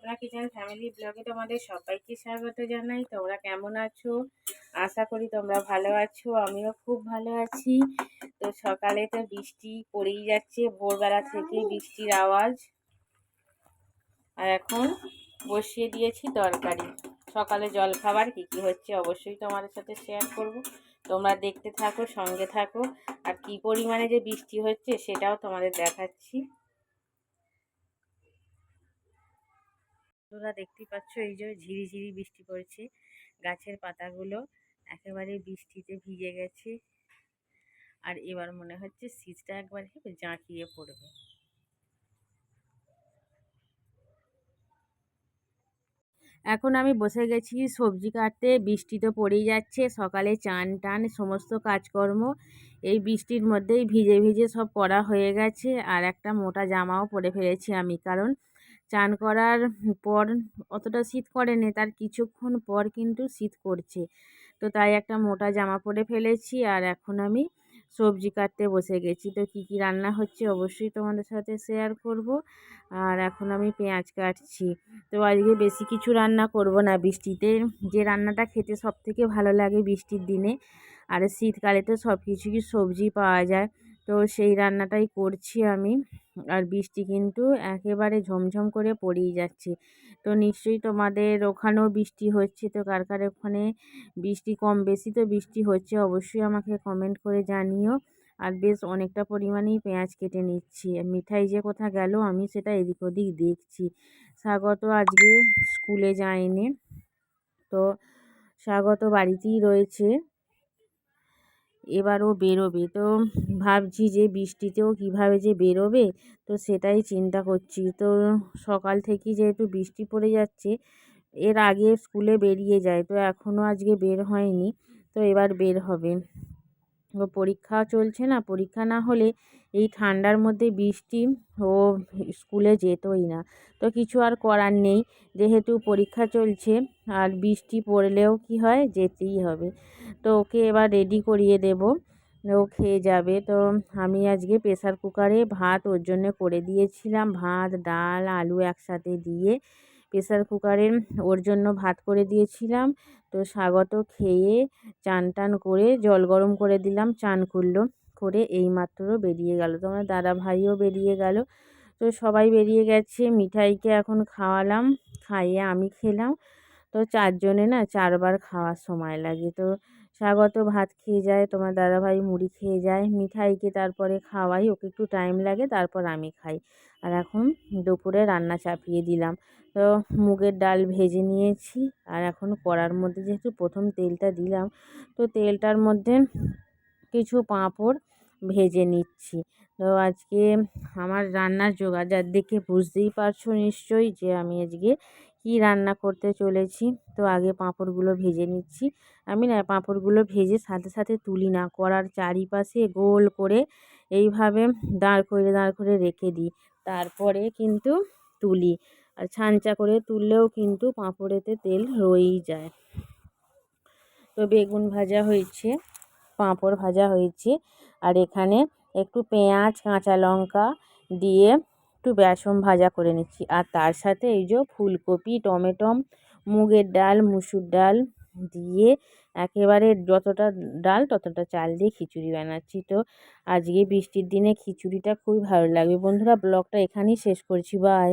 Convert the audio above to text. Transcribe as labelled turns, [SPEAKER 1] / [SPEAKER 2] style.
[SPEAKER 1] Swapna kitchen family ব্লগে তোমাদের সবাইকে স্বাগত জানাই। তোমরা কেমন আছো? আশা করি তোমরা ভালো আছো, আমিও খুব ভালো আছি। তো সকালে তো বৃষ্টি পড়েই যাচ্ছে, ভোরবেলা থেকে বৃষ্টির আওয়াজ। আর এখন বসিয়ে দিয়েছি তরকারি। সকালে জল খাবার কী কী হচ্ছে অবশ্যই তোমাদের সাথে শেয়ার করব। তোমরা দেখতে থাকো, সঙ্গে থাকো। আর কি পরিমাণে যে বৃষ্টি হচ্ছে সেটাও তোমাদের দেখাচ্ছি। তোমরা দেখতেই পাচ্ছ, এই যে ঝিরিঝিরি বৃষ্টি পড়ছে। গাছের পাতাগুলো একেবারে বৃষ্টিতে ভিজে গেছে। আর এবার মনে হচ্ছে শীতটা একবার জাঁকিয়ে পড়বে। এখন আমি বসে গেছি, সবজি কাটতে। বৃষ্টি তো পড়েই যাচ্ছে, সকালে চান টান, সমস্ত কাজকর্ম। এই বৃষ্টির মধ্যেই ভিজে ভিজে সব করা হয়ে গেছে। আর একটা মোটা জামাও পরে ফেলেছি আমি, কারণ চান করার পর অতটা শীত করেনি, তার কিছুক্ষণ পর কিন্তু শীত করছে। তো তাই একটা মোটা জামা পরে ফেলেছি আর এখন আমি সবজি কাটতে বসে গেছি। তো কী কী রান্না হচ্ছে অবশ্যই তোমাদের সাথে শেয়ার করব। আর এখন আমি পেঁয়াজ কাটছি। তো আজকে বেশি কিছু রান্না করব না। বৃষ্টিতে যে রান্নাটা খেতে সব থেকে ভালো লাগে বৃষ্টির দিনে। আর শীতকালে তো সব কিছুই সবজি পাওয়া যায়। তো সেই রান্নাটাই করছি আমি। আর বৃষ্টি কিন্তু একেবারে ঝমঝম করে পড়েই যাচ্ছে। তো নিশ্চয়ই তোমাদের ওখানেও বৃষ্টি হচ্ছে, তো কার কার ওখানে বৃষ্টি কম বেশি তো বৃষ্টি হচ্ছে অবশ্যই আমাকে কমেন্ট করে জানিও। আর বেশ অনেকটা পরিমাণেই পেঁয়াজ কেটে নিচ্ছি। মিঠাই যে কোথা গেল আমি সেটা এদিক ওদিক দেখছি। স্বাগত আজকে স্কুলে যায়নি, তো স্বাগত বাড়িতেই রয়েছে। এবার ও বেরোবে। তো ভাবছি যে বৃষ্টিতেও কীভাবে যে বেরোবে, তো সেটাই চিন্তা করছি। তো সকাল থেকেই যেহেতু বৃষ্টি পড়ে যাচ্ছে, এর আগে স্কুলে বেরিয়ে যায়, তো এখনও আজকে বের হয়নি, তো এবার বের হবে। পরীক্ষা চলছে না, পরীক্ষা না হলে এই ঠান্ডার মধ্যে বৃষ্টি ও স্কুলে যেতই না। তো কিছু আর করার নেই, যেহেতু পরীক্ষা চলছে আর বৃষ্টি পড়লেও কি হয়, যেতেই হবে। তো ওকে এবার রেডি করিয়ে দেব, ও খেয়ে যাবে। তো আমি আজকে প্রেসার কুকারে ভাত ওর জন্য করে দিয়েছিলাম, ভাত, ডাল, আলু একসাথে দিয়ে প্রেসার কুকারে ওর জন্য ভাত করে দিয়েছিলাম। তো স্বাগত খেয়ে চান টান করে জল গরম করে দিলাম, চান করল। করে এইমাত্র বেরিয়ে গেল। তো আমার দাদা ভাইও বেরিয়ে গেল। তো সবাই বেরিয়ে গেছে। মিঠাইকে এখন খাওয়ালাম, খাইয়ে আমি খেলাম। তো চারজনে না চারবার খাওয়ার সময় লাগে। তো স্বাগত, ভাত খেয়ে যায়, তোমার দাদাভাই মুড়ি খেয়ে যায়। মিঠাইকে তারপরে খাওয়াই, ওকে একটু টাইম লাগে, তারপর আমি খাই। আর এখন দুপুরে রান্না চাপিয়ে দিলাম। তো মুগের ডাল ভেজে নিয়েছি। আর এখন কড়ার মধ্যে যেহেতু প্রথম তেলটা দিলাম, তো তেলটার মধ্যে কিছু পাঁপড় ভেজে নিচ্ছি। তো আজকে আমার রান্নার জোগাড় দেখে বুঝতেই পারছ নিশ্চয়ই যে আমি আজকে কি রান্না করতে চলেছি। তো আগে পাঁপড়গুলো ভেজে নিচ্ছি। আমি না পাঁপড়গুলো ভেজে সাথে সাথে তুলি না করার চারিপাশে গোল করে এইভাবে দাঁড় করে দাঁড় করে রেখে দিই। তারপরে কিন্তু তুলি। আর ছাঁচা করে তুললেও কিন্তু পাঁপড়েতে তেল রয়েই যায়। তো বেগুন ভাজা হয়েছে। পাঁপড় ভাজা হয়েছে। আর এখানে একটু পেঁয়াজ, কাঁচা লঙ্কা দিয়ে একটু বেসন ভাজা করে নিচ্ছি। আর তার সাথে এই যে ফুলকপি টমেটো মুগের ডাল, মুসুর ডাল দিয়ে একেবারে যতটা ডাল ততটা চাল দিয়ে খিচুড়ি বানাচ্ছি। তো আজকে বৃষ্টির দিনে খিচুড়িটা খুবই ভালো লাগবে। বন্ধুরা, ব্লগটা এখানেই শেষ করছি। বাই।